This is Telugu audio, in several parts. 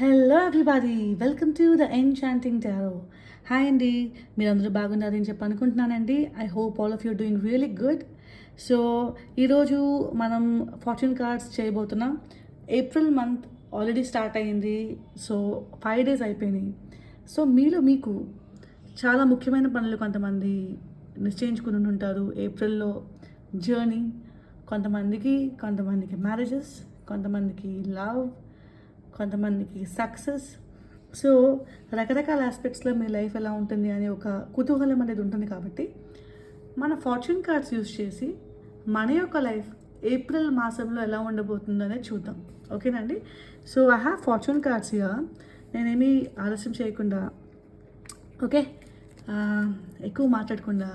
Hello everybody welcome to the enchanting tarot hi అండి మీరందరూ బాగున్నారని చెప్పి అనుకుంటున్నానండి. I hope all of you doing really good so ఈరోజు మనం ఫార్చ్యూన్ కార్డ్స్ చేయబోతున్నాం. ఏప్రిల్ మంత్ ఆల్రెడీ స్టార్ట్ అయ్యింది. సో ఫైవ్ డేస్ అయిపోయినాయి. సో మీలో మీకు చాలా ముఖ్యమైన పనులు కొంతమంది నిశ్చయించుకుని ఉంటారు. ఏప్రిల్లో జర్నీ కొంతమందికి కొంతమందికి మ్యారేజెస్ కొంతమందికి లవ్ కొంతమందికి సక్సెస్ సో రకరకాల ఆస్పెక్ట్స్లో మీ లైఫ్ ఎలా ఉంటుంది అనే ఒక కుతూహలం అనేది ఉంటుంది కాబట్టి మన ఫార్చ్యూన్ కార్డ్స్ యూస్ చేసి మన యొక్క లైఫ్ ఏప్రిల్ మాసంలో ఎలా ఉండబోతుందో అనేది చూద్దాం. ఓకేనండి so I have fortune cards year నేనేమీ ఆలస్యం చేయకుండా ఓకే ఎక్కువ మాట్లాడకుండా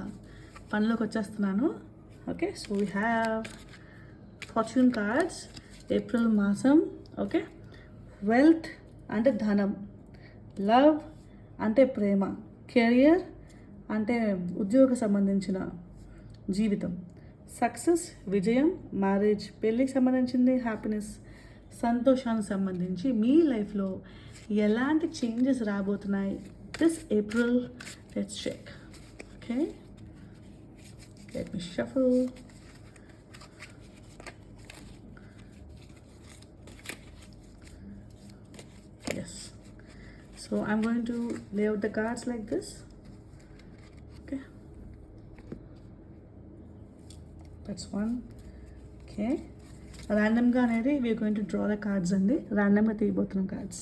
పనిలోకి వచ్చేస్తున్నాను. Okay so we have fortune cards April మాసం. ఓకే వెల్త్ అంటే ధనం. లవ్ అంటే ప్రేమ. కెరియర్ అంటే ఉద్యోగ సంబంధించిన జీవితం. సక్సెస్ విజయం మ్యారేజ్ పెళ్ళికి సంబంధించింది హ్యాపీనెస్ సంతోషానికి సంబంధించి మీ లైఫ్లో ఎలాంటి చేంజెస్ రాబోతున్నాయి this April let's check okay let me so i'm going to lay out the cards like this. Okay. That's one. Okay. ర్యాండమ్గా అనేది we're going to draw the cards అండి. ర్యాండమ్గా తీయబోతున్నాం cards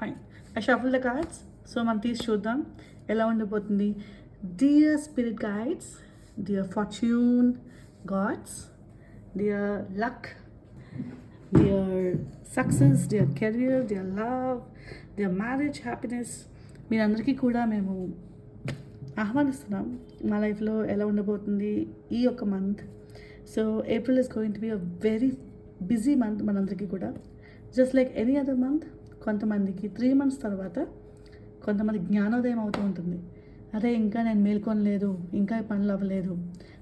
fine I shuffle the cards so మనం తీసి చూద్దాం. ఎలా ఉండిపోతుంది? Dear spirit guides dear fortune gods dear luck their success dear career dear love the marriage happiness మీరందరికీ కూడా మేము ఆహ్వానిస్తున్నాం. మా లైఫ్లో ఎలా ఉండబోతుంది ఈ ఒక month so April is going to be a very busy month మనందరికీ కూడా. Just like any other month కొంతమందికి త్రీ మంత్స్ తర్వాత కొంతమంది జ్ఞానోదయం అవుతూ ఉంటుంది. అదే ఇంకా నేను మేల్కొనలేదు ఇంకా పనులు అవ్వలేదు.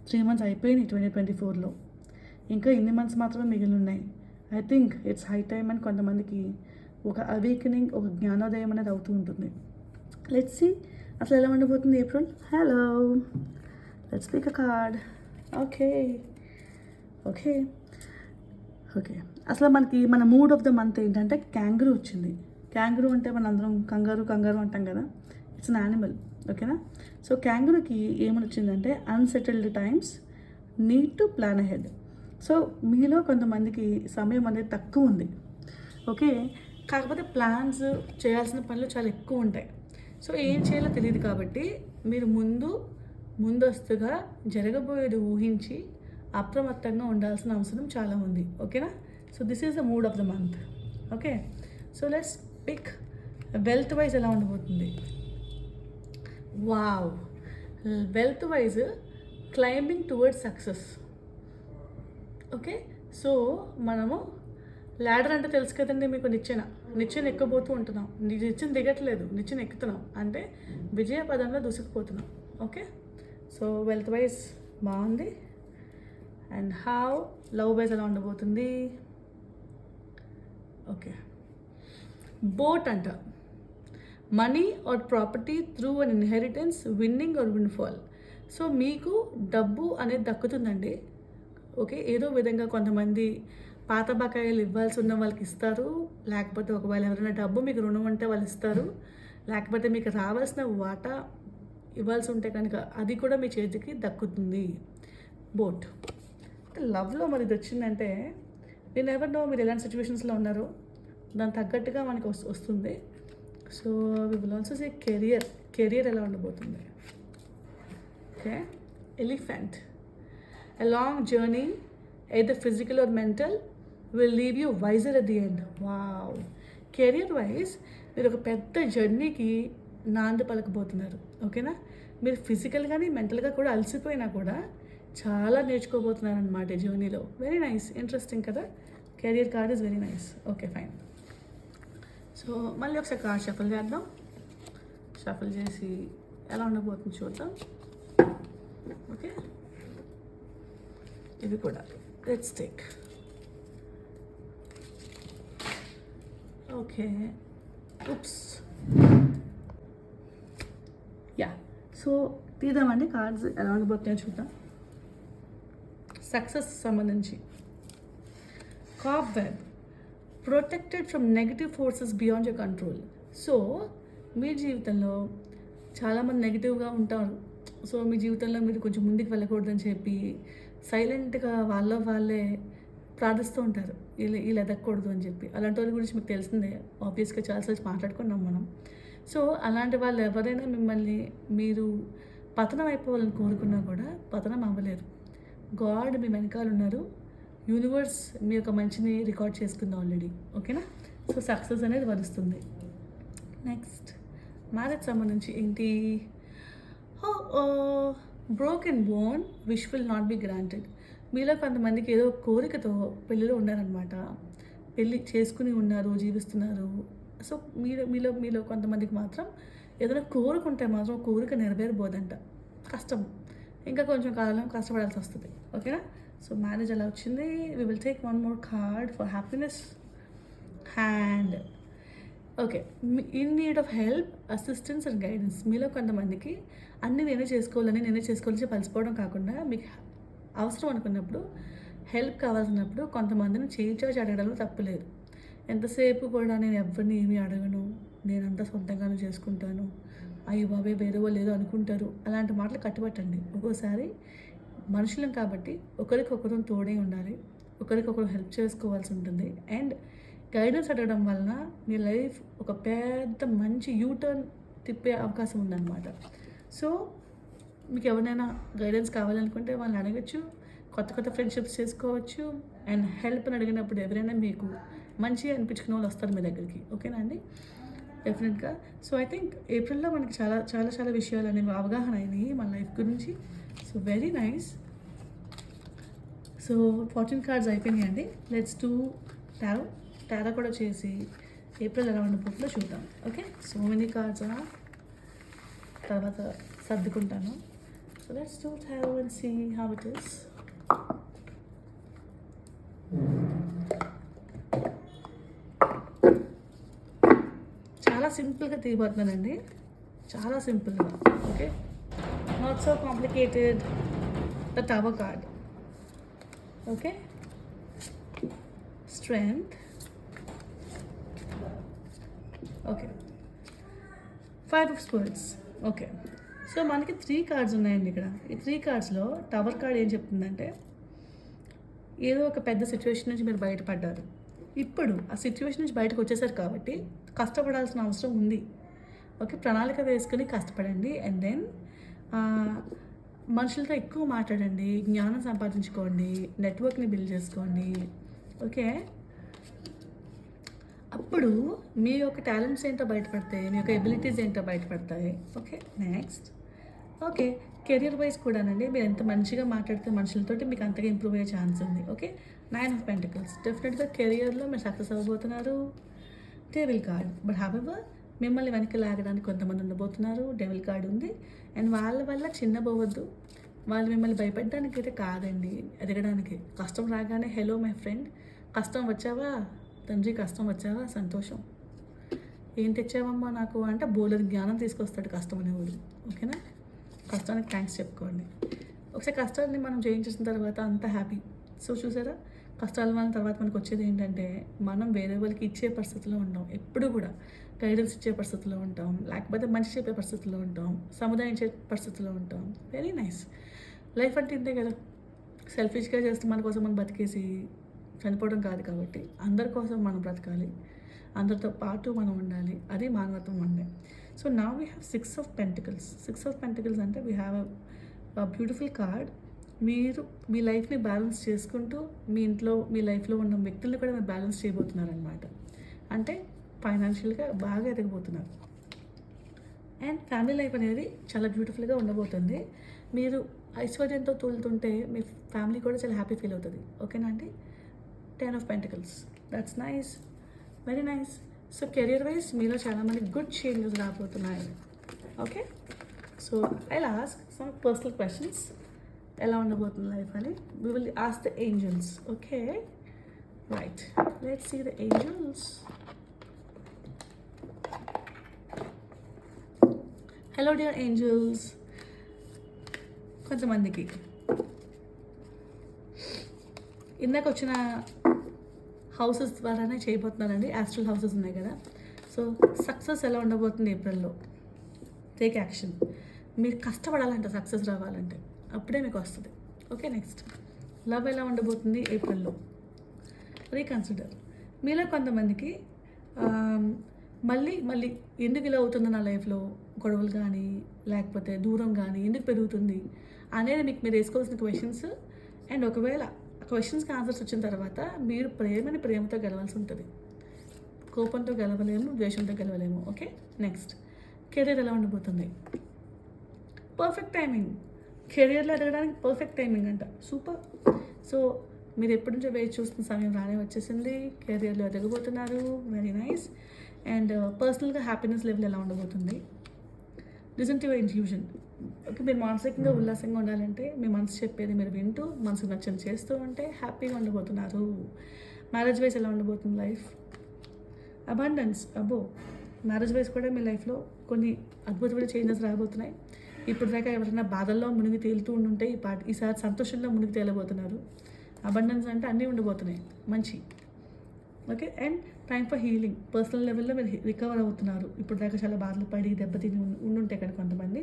త్రీ మంత్స్ అయిపోయినాయి ట్వంటీ ట్వంటీ ఫోర్లో ఇంకా ఇన్ని మంత్స్ మాత్రమే మిగిలి ఉన్నాయి. I think it's high time అని కొంతమందికి ఒక అవేకనింగ్ ఒక జ్ఞానోదయం అనేది అవుతూ ఉంటుంది. లెట్స్ సి అసలు ఎలా ఉండబోతుంది April hello let's speak a card okay okay okay అసలు మనకి మన మూడ్ ఆఫ్ ద మంత్ ఏంటంటే క్యాంగరూ వచ్చింది. క్యాంగరూ అంటే మన అందరం కంగారు కంగారు అంటాం కదా. ఇట్స్ అన్ యానిమల్ ఓకేనా సో క్యాంగరూకి ఏమని వచ్చిందంటే unsettled times need to plan ahead so మీలో కొంతమందికి సమయం అనేది తక్కువ ఉంది. ఓకే కాకపోతే ప్లాన్స్ చేయాల్సిన పనులు చాలా ఎక్కువ ఉంటాయి. సో ఏం చేయాలో తెలియదు కాబట్టి మీరు ముందు ముందస్తుగా జరగబోయేది ఊహించి అప్రమత్తంగా ఉండాల్సిన అవసరం చాలా ఉంది. ఓకేనా so this is the mood of the month okay so let's pick wealth wise ఎలా ఉండబోతుంది? Wow wealth wise climbing towards success okay so మనము ల్యాడర్ అంటే తెలుసు కదండి మీకు నిచ్చెన. నిత్యం ఎక్కబోతూ ఉంటున్నాం. నిత్యం నిచ్చెన దిగట్లేదు. నిచ్చెన ఎక్కుతున్నాం. అంటే విజయ పదంలో దూసుకుపోతున్నాం. ఓకే? సో వెల్త్ వైజ్ బాగుంది. అండ్ హౌ లవ్ వైజ్ ఎలా ఉండబోతుంది? ఓకే. బోట్ అంట. Money or property through an inheritance winning or windfall so మీకు డబ్బు అనేది దక్కుతుందండి. ఓకే? ఏదో విధంగా కొంతమంది పాత బకాయిలు ఇవ్వాల్సి ఉన్న వాళ్ళకి ఇస్తారు. లేకపోతే ఒకవేళ ఎవరైనా డబ్బు మీకు రుణం ఉంటే వాళ్ళు ఇస్తారు. లేకపోతే మీకు రావాల్సిన వాటా ఇవ్వాల్సి ఉంటే కనుక అది కూడా మీ చేతికి దక్కుతుంది. బోట్. లవ్లో మరి ఇది వచ్చిందంటే నేను ఎవరు నో మీరు ఎలాంటి సిచ్యువేషన్స్లో ఉన్నారో. దానికి తగ్గట్టుగా మనకి వస్- వస్తుంది. So we will also say career career ఎలా ఉండబోతుంది. Okay elephant a long journey either physical or mental will leave you wiser at the end wow career wise మీరు ఒక పెద్ద జర్నీకి నాంది పలకబోతున్నారు. ఓకేనా? మీరు ఫిజికల్ కానీ మెంటల్గా కూడా అలసిపోయినా కూడా చాలా నేర్చుకోబోతున్నారు అనమాట జర్నీలో వెరీ నైస్ ఇంట్రెస్టింగ్ కదా? Career card is very nice okay fine so మళ్ళీ ఒకసారి కార్డ్ షఫల్ చేద్దాం. షఫల్ చేసి ఎలా ఉండబోతుంది చూద్దాం. ఓకే ఇవి కూడా. Let's take okay oops. Yeah so తీద్దామండి. కార్డ్స్ ఎలా ఉండబోతున్నాయో చూద్దాం. సక్సెస్ సంబంధించి. Cobweb protected from negative forces beyond your control so మీ జీవితంలో చాలామంది నెగిటివ్గా ఉంటారు. సో మీ జీవితంలో మీరు కొంచెం ముందుకు వెళ్ళకూడదని చెప్పి సైలెంట్గా వాళ్ళ వాళ్ళే ప్రార్థిస్తూ ఉంటారు. వీళ్ళు వీళ్ళు ఎదగకూడదు అని చెప్పి. అలాంటి వాళ్ళ గురించి మీకు తెలిసిందే. ఆబ్వియస్గా చాలాసార్లు మాట్లాడుకున్నాం మనం. సో అలాంటి వాళ్ళు ఎవరైనా మిమ్మల్ని మీరు పతనం అయిపోవాలని కోరుకున్నా కూడా పతనం అవ్వలేరు. గాడ్ మీ వెనకాల ఉన్నారు. యూనివర్స్ మీ యొక్క మంచిని రికార్డ్ చేసుకుంది ఆల్రెడీ. ఓకేనా? సో సక్సెస్ అనేది వరుస్తుంది. నెక్స్ట్. మ్యారేజ్ సంబంధించి ఏంటి? Broken bone wish will not be granted. మీలో కొంతమందికి ఏదో కోరికతో పెళ్ళిలో ఉన్నారనమాట పెళ్ళి చేసుకుని ఉన్నారు జీవిస్తున్నారు. సో మీరు మీలో మీలో కొంతమందికి మాత్రం ఏదైనా కోరుకుంటే మాత్రం కోరిక నెరవేరబోదంట. కష్టం. ఇంకా కొంచెం కాలం కష్టపడాల్సి వస్తుంది. ఓకేనా? సో మ్యారేజ్ అలా వచ్చింది? We will take one more card for happiness hand okay. In need of help assistance and guidance మీలో కొంతమందికి అన్నీ నేనే చేసుకోవాలని నేనే చేసుకోవాలని చెప్పి అలసిపోవడం కాకుండా మీకు అవసరం అనుకున్నప్పుడు హెల్ప్ కావాల్సినప్పుడు కొంతమందిని చేయించాచి అడగడంలో తప్పులేదు ఎంతసేపు కూడా నేను ఎవరిని ఏమీ అడగను నేనంతా సొంతంగానే చేసుకుంటాను అయ్యో బాబే వేరే వాళ్ళు ఏదో అనుకుంటారు అలాంటి మాటలు కట్టుబట్టండి. ఒక్కోసారి మనుషులం కాబట్టి ఒకరికొకరు తోడే ఉండాలి ఒకరికొకరు హెల్ప్ చేసుకోవాల్సి ఉంటుంది. అండ్ గైడెన్స్ అడగడం వలన మీ లైఫ్ ఒక పెద్ద మంచి యూటర్న్ తిప్పే అవకాశం ఉందన్నమాట. సో మీకు ఎవరినైనా గైడెన్స్ కావాలనుకుంటే వాళ్ళని అడగచ్చు కొత్త కొత్త ఫ్రెండ్షిప్స్ చేసుకోవచ్చు అండ్ హెల్ప్ అని అడిగినప్పుడు ఎవరైనా మీకు మంచిగా అనిపించుకునే వాళ్ళు వస్తారు మీ దగ్గరికి. ఓకేనా అండి? డెఫినెట్గా సో ఐ థింక్ ఏప్రిల్లో మనకి చాలా చాలా చాలా విషయాలు అనేవి అవగాహన అయినాయి మన లైఫ్ గురించి. So very nice so fortune cards అయిపోయినాయి అండి. లెట్స్ టూ టారో టారో కూడా చేసి ఏప్రిల్ ఎలా ఉండిపోతుందో చూద్దాం. ఓకే సో మెనీ కార్డ్స్ తర్వాత సర్దుకుంటాను. So let's do tarot and see how it is చాలా సింపుల్గా తీయబోతున్నానండి చాలా సింపుల్గా okay not so complicated the tower card okay strength okay five of swords okay so మనకి త్రీ కార్డ్స్ ఉన్నాయండి ఇక్కడ. ఈ త్రీ కార్డ్స్లో టవర్ కార్డ్ ఏం చెప్తుందంటే ఏదో ఒక పెద్ద సిచ్యువేషన్ నుంచి మీరు బయటపడ్డారు. ఇప్పుడు ఆ సిచ్యువేషన్ నుంచి బయటకు వచ్చేసారు కాబట్టి కష్టపడాల్సిన అవసరం ఉంది. ఓకే ప్రణాళిక వేసుకుని కష్టపడండి అండ్ దెన్ మనుషులతో ఎక్కువ మాట్లాడండి జ్ఞానం సంపాదించుకోండి నెట్వర్క్ని బిల్డ్ చేసుకోండి. ఓకే? అప్పుడు మీ యొక్క టాలెంట్స్ ఏంటో బయటపడతాయి మీ యొక్క ఎబిలిటీస్ ఏంటో బయటపడతాయి. Okay next okay career wise కూడానండి మీరు ఎంత మంచిగా మాట్లాడితే మనుషులతోటి మీకు అంతగా ఇంప్రూవ్ అయ్యే ఛాన్స్ ఉంది ఓకే? నైన్ ఆఫ్ పెంటికల్స్ డెఫినెట్గా కెరియర్లో మీరు సక్సెస్ అవ్వబోతున్నారు. డెవిల్ కార్డ్ బట్ హవెవర్ మిమ్మల్ని వెనక్కి లాగడానికి కొంతమంది ఉండబోతున్నారు. డెవిల్ కార్డ్ ఉంది. అండ్ వాళ్ళ వల్ల చిన్నబోవద్దు వాళ్ళు మిమ్మల్ని భయపెట్టడానికి అయితే కాదండి. ఎదగడానికి. కష్టం రాగానే హలో మై ఫ్రెండ్ కష్టం వచ్చావా? తండ్రి కష్టం వచ్చావా? సంతోషం. ఏం తెచ్చావమ్మా నాకు? అంటే బోలెడు జ్ఞానం తీసుకొస్తాడు కష్టం అనేవాడు ఓకేనా? కష్టానికి థ్యాంక్స్ చెప్పుకోండి. ఒకసారి కష్టాన్ని మనం చేయించేసిన తర్వాత అంత హ్యాపీ సో చూసారా? కష్టాల వల్ల తర్వాత మనకు వచ్చేది ఏంటంటే మనం వేరే వాళ్ళకి ఇచ్చే పరిస్థితిలో ఉంటాం. ఎప్పుడు కూడా గైడెన్స్ ఇచ్చే పరిస్థితిలో ఉంటాం. లేకపోతే మంచి చెప్పే పరిస్థితిలో ఉంటాం. సముదాయించే పరిస్థితిలో ఉంటాం. వెరీ నైస్ లైఫ్ అంటే ఇంతే కదా. సెల్ఫిష్గా చేస్తే మన కోసం మనం బతికేసి చనిపోవడం కాదు కాబట్టి అందరి కోసం మనం బ్రతకాలి. అందరితో పాటు మనం ఉండాలి. అది మానవత్వం అండే. సో నా we have six of pentacles six of pentacles అంటే we have a beautiful card మీరు మీ లైఫ్ని బ్యాలెన్స్ చేసుకుంటూ మీ ఇంట్లో మీ లైఫ్లో ఉన్న వ్యక్తుల్ని కూడా మీరు బ్యాలెన్స్ చేయబోతున్నారు అనమాట అంటే ఫైనాన్షియల్గా బాగా ఎదగబోతున్నారు. అండ్ ఫ్యామిలీ లైఫ్ అనేది చాలా బ్యూటిఫుల్గా ఉండబోతుంది. మీరు ఐశ్వర్యంతో తూలుతుంటే మీ ఫ్యామిలీ కూడా చాలా హ్యాపీ ఫీల్ అవుతుంది. ఓకేనా అండి? Ten of pentacles that's nice very nice so career wise మీలో చాలామంది గుడ్ చేంజెస్ రాబోతున్నాయి. Okay so I ask some personal questions ఎలా ఉండబోతుంది లైఫ్ అని? We will ask the angels okay right let see the angels hello dear angels కొంతమందికి. ఇందాక వచ్చిన హౌసెస్ ద్వారానే చేయబోతున్నానండి యాస్ట్రల్ హౌసెస్ ఉన్నాయి కదా. సో సక్సెస్ ఎలా ఉండబోతుంది ఏప్రిల్లో టేక్ యాక్షన్ మీరు కష్టపడాలంట సక్సెస్ రావాలంటే అప్పుడే మీకు వస్తుంది. ఓకే నెక్స్ట్ లవ్ ఎలా ఉండబోతుంది ఏప్రిల్లో రీకన్సిడర్ మీలో కొంతమందికి మళ్ళీ మళ్ళీ ఎందుకు ఇలా అవుతుంది నా లైఫ్లో గొడవలు కానీ లేకపోతే దూరం కానీ ఎందుకు పెరుగుతుంది? అనేది మీకు మీరు వేసుకోవాల్సిన క్వశ్చన్స్ అండ్ ఒకవేళ క్వశ్చన్స్కి ఆన్సర్స్ వచ్చిన తర్వాత మీరు ప్రేమని ప్రేమతో గెలవాల్సి ఉంటుంది. కోపంతో గెలవలేము ద్వేషంతో గెలవలేము. ఓకే? నెక్స్ట్ కెరీర్ ఎలా ఉండబోతుంది? పర్ఫెక్ట్ టైమింగ్ కెరియర్లో ఎదగడానికి పర్ఫెక్ట్ టైమింగ్ అంట. సూపర్ సో మీరు ఎప్పటి నుంచో వేచి చూస్తున్న సమయం రానే వచ్చేసింది. కెరియర్లో ఎదగబోతున్నారు. వెరీ నైస్ అండ్ పర్సనల్గా హ్యాపీనెస్ లెవెల్ ఎలా ఉండబోతుంది? Listen to your infusion okay మీరు మానసికంగా ఉల్లాసంగా ఉండాలంటే మీ మనసు చెప్పేది మీరు వింటూ మనసుకు నచ్చని చేస్తూ ఉంటే హ్యాపీగా ఉండబోతున్నారు. మ్యారేజ్ వైస్ ఎలా ఉండబోతుంది లైఫ్ అబాండెన్స్ అబ్బో మ్యారేజ్ వైస్ కూడా మీ లైఫ్లో కొన్ని అద్భుతమైన చేంజెస్ రాబోతున్నాయి. ఇప్పుడు దాకా ఎవరైనా బాధల్లో మునిగి తేలుతూ ఉండుంటే ఈ పాట ఈసారి సంతోషంలో మునిగి తేలబోతున్నారు. అబండెన్స్ అంటే అన్నీ ఉండబోతున్నాయి. మంచి. Okay and time for healing personal లెవెల్లో మీరు రికవర్ అవుతున్నారు. ఇప్పుడు దాకా చాలా బాధలు పడి దెబ్బతిని ఉండుంటే అక్కడ కొంతమంది.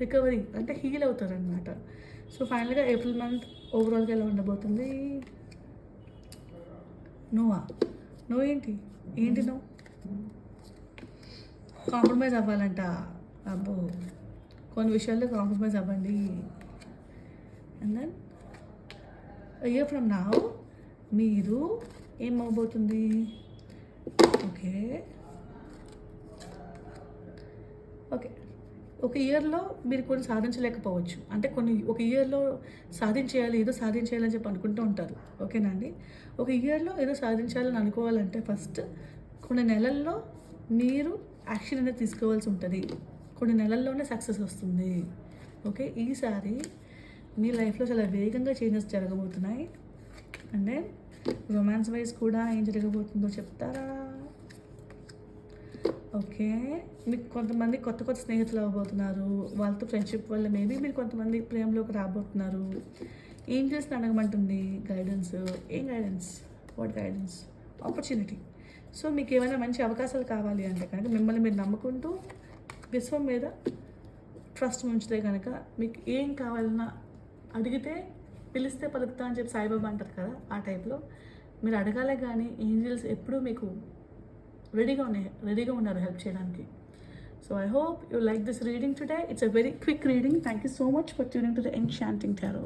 రికవరీ అంటే హీల్ అవుతారనమాట సో ఫైనల్గా ఏప్రిల్ మంత్ ఓవరాల్గా ఎలా ఉండబోతుంది? నువ్వా? నో ఏంటి ఏంటి నో కాంప్రమైజ్ అవ్వాలంట. అబ్బో కొన్ని విషయాల్లో కాంప్రమైజ్ అవ్వండి. అండ్ దెన్ ఇయర్ ఫ్రమ్ నా మీరు ఏం అవ్వబోతుంది ఓకే ఓకే ఒక ఇయర్లో మీరు కొన్ని సాధించలేకపోవచ్చు. అంటే కొన్ని ఒక ఇయర్లో సాధించేయాలి ఏదో సాధించేయాలని చెప్పి అనుకుంటూ ఉంటారు. ఓకేనా అండి? ఒక ఇయర్లో ఏదో సాధించాలని అనుకోవాలంటే ఫస్ట్ కొన్ని నెలల్లో మీరు యాక్షన్ అనేది తీసుకోవాల్సి ఉంటుంది. కొన్ని నెలల్లోనే సక్సెస్ వస్తుంది. ఓకే? ఈసారి మీ లైఫ్లో చాలా వేగంగా చేంజెస్ జరగబోతున్నాయి. అంటే రొమాన్స్ వైజ్ కూడా ఏం జరగబోతుందో చెప్తారా? ఓకే. మీకు కొంతమంది కొత్త కొత్త స్నేహితులు అవ్వబోతున్నారు. వాళ్ళతో ఫ్రెండ్షిప్ వల్ల మేబీ మీరు కొంతమంది ప్రేమలోకి రాబోతున్నారు. ఏం చేసిన అడగమంటుంది గైడెన్స్ ఏం guidance what guidance opportunity so మీకు ఏమైనా మంచి అవకాశాలు కావాలి అంటే కనుక మిమ్మల్ని మీరు నమ్ముకుంటూ విశ్వం మీద ట్రస్ట్ ఉంచితే కనుక మీకు ఏం కావాలన్నా అడిగితే పిలిస్తే పలుకుతా అని చెప్పి సాయిబాబా అంటారు కదా ఆ టైప్లో మీరు అడగాలే కానీ ఏంజల్స్ ఎప్పుడూ మీకు రెడీగా ఉన్నాయి రెడీగా ఉన్నారు హెల్ప్ చేయడానికి. So I hope you like this reading today it's a very quick reading thank you so much for tuning to the enchanting tarot